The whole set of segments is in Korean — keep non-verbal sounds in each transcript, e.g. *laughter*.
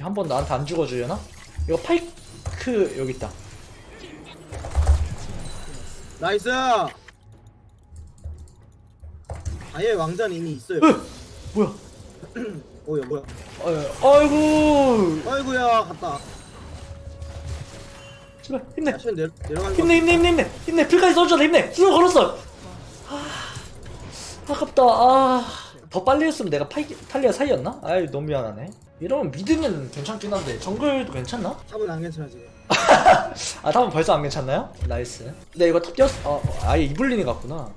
한 번 나한테 안 죽어주려나? 이거 파이크 여기 있다. 나이스. 아예 왕자는 이미 있어요. 으! 뭐야? *clears throat* 어 야 뭐야? 어, 아이고. 아이고야 갔다. 제발 힘내. 야션 내 내려가는 거. 힘내 힘내 힘내 힘내 힘내 필까지 써주잖아 힘내 수능 걸었어 아, 아깝다 아 더 빨리 했으면 내가 파이, 탈리아 사이였나? 아이 너무 미안하네 이러면 미드는 괜찮긴 한데 정글도 괜찮나? 탑은 안 괜찮아 지금. *laughs* 아 답은 벌써 안 괜찮나요? 나이스 근데 이거 탑 뛰었어 어, 어, 아예 이블린이 갔구나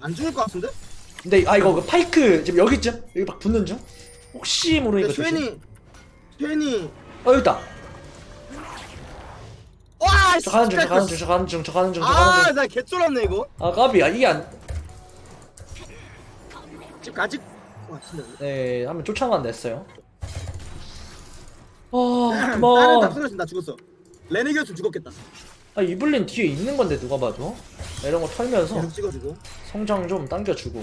안 죽을 것 같은데? 근데 아 이거 그 파이크 지금 여기쯤? 여기 막 붙는 중? 혹시 모르니까 근데 조심 쉐니 쉐니. 어 여기 있다 와. 저 가는 중 저 가는 중 저 가는 중 저 가는 중저 가는 아 나 개쫄았네 이거. 중아 까비야 이게 안집 가지. 것 같은데. 네, 한번 쫓아만 냈어요. 아, 나는 *clears throat* 그만. 다 쓰러진 나 죽었어. 레네기였으면 죽었겠다. 아, 이블린 뒤에 있는 건데 누가 봐도 이런 거 털면서 계속 찍어주고. 성장 좀 당겨주고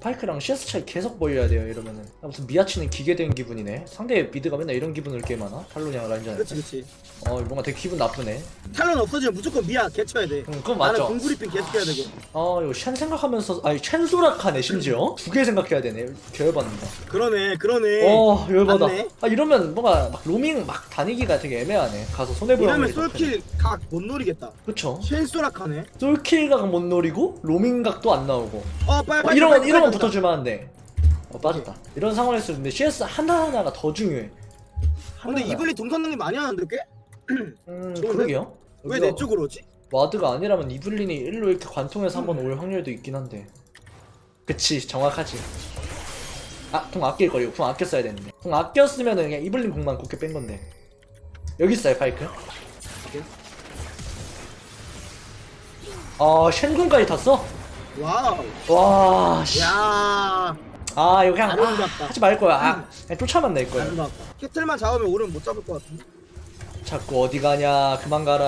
파이크랑 CS 차이 계속 보여야 돼요 이러면은 아, 무슨 미아치는 기계 된 기분이네 상대 미드가 맨날 이런 기분을 게임하나? 탈론이랑 라인전 그렇지 그렇지. 어 뭔가 되게 기분 나쁘네 탈론 없어지면 무조건 미아 개쳐야 돼. 음, 그건 나는 맞죠 공구리핑 계속 해야 되고. 아 이거 쉔 생각하면서 아니 쉔 수락하네 심지어 두 개 생각해야 되네 개열받는다 그러네 그러네. 어 열받아 맞네. 아 이러면 뭔가 막 로밍 막 다니기가 되게 애매하네 가서 손해보는 이러면 솔킬 각 못 노리겠다. 그쵸 쉔 소락하네. 솔킬 각 못 노리고 로밍 각도 안 나오고 어 빨리 어, 빨리. 이러면 빨리, 면 빨리 붙어주면 안돼 어 빠졌다 이런 상황에서 근데 CS 하나하나가 더 중요해 근데 하나하나. 이블리 동선 능력 많이 하는데 꽤? 음 *clears throat* 좋은데? 그러게요 왜 여기가 내 쪽으로 오지? 와드가 아니라면 이블린이 일로 이렇게 관통해서 한번 올 확률도 있긴 한데 그치 정확하지 아궁 아낄 거리고 궁 아껴 써야 되는데 궁 아껴 쓰면은 그냥 이블린 궁만 곱게 뺀 건데 여기 있어요 파이크 오케이. 아 쉔궁까지 탔어? 와우. 와 씨. 야. 아 이거 그냥 아, 아름답다. 하지 말 거야 아 그냥 쫓아만 낼 거야 아름답다. 캐틀만 잡으면 오른 못 잡을 것 같은데. 자꾸 어디 가냐 그만 가라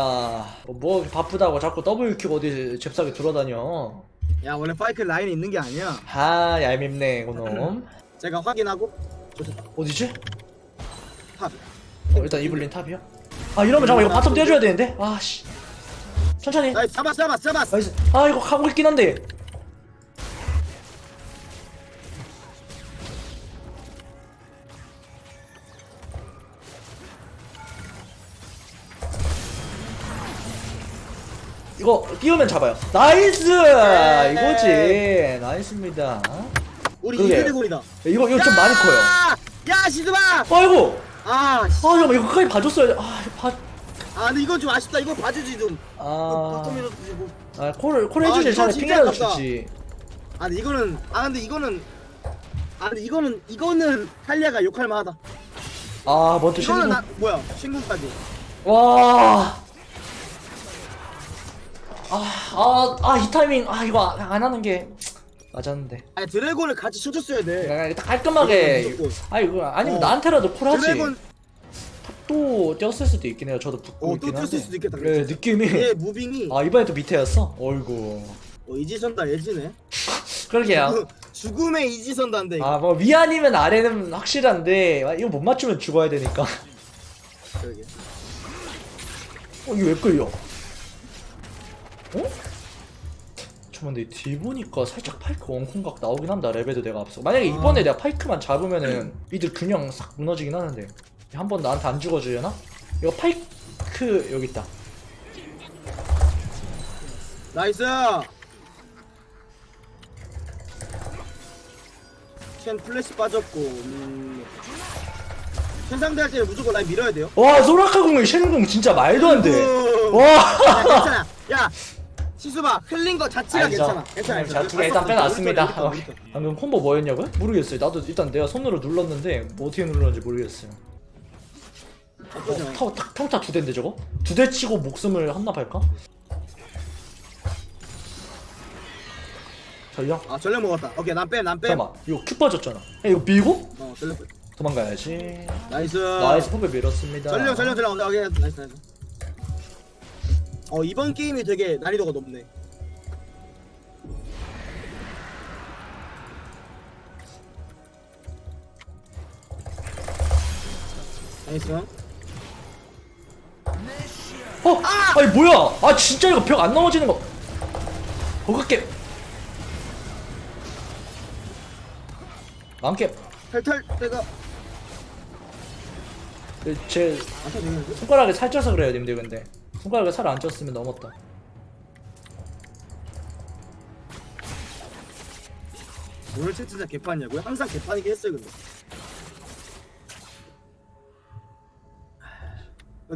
어, 뭐 바쁘다고 자꾸 W 큐 어디 잽싸게 돌아다녀 야 원래 파이크 라인에 있는 게 아니야. 아 얄밉네 그놈 *laughs* 제가 확인하고. 어디지? 탑. 어, 일단 이블린 탑이야 아 이러면 잠깐 이거 바텀 떼줘야 되는데 아 씨 천천히 나이스 잡았어 잡았어 잡았어. 나이스 아 이거 가고 있긴 한데 이거 띄우면 잡아요 나이스 네. 이거지 나이스입니다 우리 그러게. 이드래곤이다. 이거 이거 좀 많이 커요 야 시드마. 아이고 아. 씨. 아 잠깐만 이거 끝까지 봐줬어야 아 이거 봐 아 근데 이건 좀 아쉽다. 이거 봐주지 좀. 아, 바텀이라도 주고. 아 콜을 콜 아, 해주지 이거 차라리 진짜 핑계라도 아깝다. 주지 아 근데 이거는 아 근데 이거는 아 근데 이거는 이거는 탈리아가 욕할 만하다. 아 먼저 이거는 신고 나 뭐야 신궁까지. 와. 아, 아, 아, 이 타이밍, 아, 이거 안, 안 하는 게 맞았는데. 아니 드래곤을 같이 쳐줬어야 돼. 그냥 딱 깔끔하게. 무조건. 아, 이거 아니면 어. 나한테라도 콜하지. 드래곤 또 뛰었을 수도 있긴 해요. 저도 붙고 어, 또 있긴 한데. 수도 있겠다, 네, 그치? 느낌이. 얘 무빙이 아, 이번에 또 밑에였어. 어이구. 어, 이지선다 예지네. 그러게요. 죽음의 이지선다인데 이거. 아, 뭐 위 아니면 아래는 확실한데 아, 이거 못 맞추면 죽어야 되니까. 그러게. 어, 이거 왜 끌려? 어? 잠깐만, 근데 뒤 보니까 살짝 파이크 원콩각 나오긴 한다, 레벨도 내가 앞서. 만약에 아. 이번에 내가 파이크만 잡으면은 이들 균형 싹 무너지긴 하는데. 한 번 나한테 안 죽어주려나? 이거 파이크, 여기 있다. 나이스. 첸 플래시 빠졌고. 음. 첸 상대할 때는 무조건 라인 밀어야 돼요. 와, 소라카 공의 쉔공 진짜 말도 안 돼. 우. 와! 야, 괜찮아. 야, 시수봐 흘린 거 자체가 알죠. 괜찮아. 괜찮아. 괜찮아. 일단 빼놨습니다. 어, 편, 우리 편. 방금 콤보 뭐였냐고요? 모르겠어요. 나도 일단 내가 손으로 눌렀는데 뭐 어떻게 눌렀는지 모르겠어요. 어, 타, 평타 두 대인데 저거? 두 대 치고 목숨을 한납할까? 전령? 아 전력 먹었다. 오케이 난 빼, 난 빼. 잠깐만 이거 큐 빠졌잖아 야, 이거 밀고? 어 전력. 빼. 도망가야지 나이스. 나이스 포배 밀었습니다 전력 전력 전력. 오케이 나이스 나이스. 어 이번 게임이 되게 난이도가 높네. 나이스. 어? 아니 뭐야? 아 진짜 이거 벽 안 넘어지는 거. 버그게. 망게 탈탈 내가. 제 안타 되는데? 손가락에 살쪄서 그래요 님들 근데 손가락에 살안 쪘으면 넘었다. 오늘 채팅창 개판이냐고요? 항상 개판이긴 했어요 근데.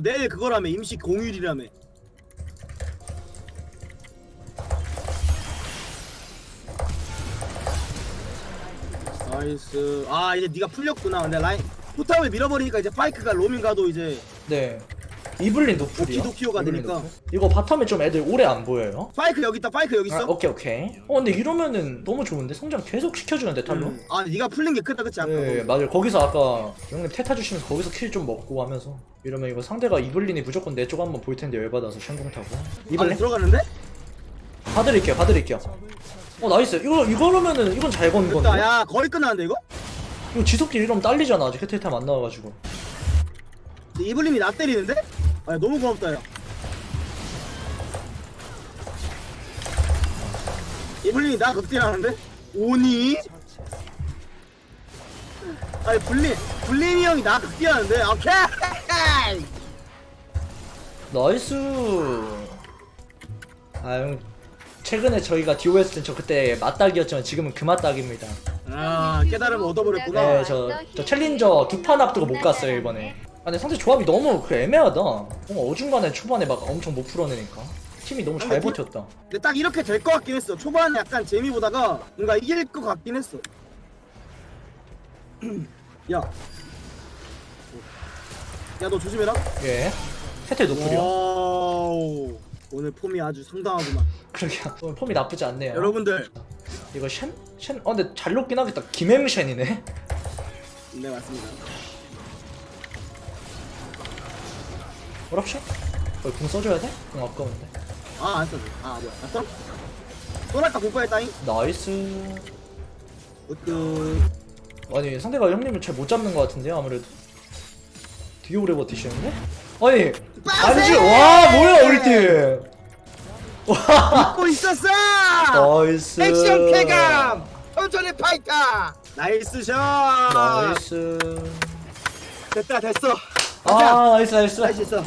내일 그거라며 임시 공휴일이라며. 나이스. 아 이제 네가 풀렸구나. 근데 라인 포탑을 밀어버리니까 이제 파이크가 로밍 가도 이제 네 이블린 노플이요? 오키도키오가 이블린 되니까. 노플? 이거 바텀에 좀 애들 오래 안 보여요? 파이크 여기 있다 파이크 여기 있어. 아, 오케이 오케이. 어 근데 이러면은 너무 좋은데? 성장 계속 시켜주는데 탈로 음. 아 네가 풀린 게 크다 그치? 아까 네 맞아요. 거기서 아까 형님 테타 주시면서 거기서 킬 좀 먹고 하면서. 이러면 이거 상대가 이블린이 무조건 내 쪽 한번 볼 텐데 열받아서 쉔공 타고. 아 이블린? 들어가는데? 봐드릴게요 봐드릴게요. 어 나이스. 이거 이거라면은 이건 잘건 됐다. 건데? 야 거의 끝나는데 이거? 이거 지속딜 이러면 딸리잖아. 아직 캐테이탐 안 나와가지고. 이블린이 나 때리는데? 아 너무 고맙다 야 이블린이 나 극딜하는데? 오니? 아니 블린 블린이 형이 나 극딜하는데? 오케이 나이스 아 형 최근에 저희가 듀오 했을 땐 저 그때 맞닥이었지만 지금은 그 맞닥입니다 아 깨달음을 얻어버렸구나 네, 저, 저 챌린저 두 판 앞두고 못 갔어요 이번에. 아, 근데 상대 조합이 너무 그 애매하다. 뭔가 어중간에 초반에 막 엄청 못 풀어내니까 팀이 너무 잘 근데 그- 버텼다. 근데 딱 이렇게 될 것 같긴 했어 초반에 약간 재미 보다가 뭔가 이길 것 같긴 했어 *clears throat* 야 야 너 조심해라 예. 세태 노플이요. 와우 오늘 폼이 아주 상당하구만 그러게요. 오늘 폼이 나쁘지 않네요. 여러분들 이거 쉔? 쉔? 어 근데 잘 녹긴 하겠다. 김행쉔이네. 네 맞습니다 어랍션? 어, 궁 써줘야 돼? 궁 아까운데. 아 안 써도 아 뭐야 안 써? 쏘랄까 공포했다잉 나이스. 으뜨 아니 상대가 형님을 잘 못 잡는 것 같은데요 아무래도. 되게 오래 버티시는데? 아니 안지 와 뭐야 우리 팀. 와또 있었어 나이스. 액션 쾌감 천천히 파이터 나이스 샷 나이스. 됐다 됐어 아 나이스 나이스. 나이스 있어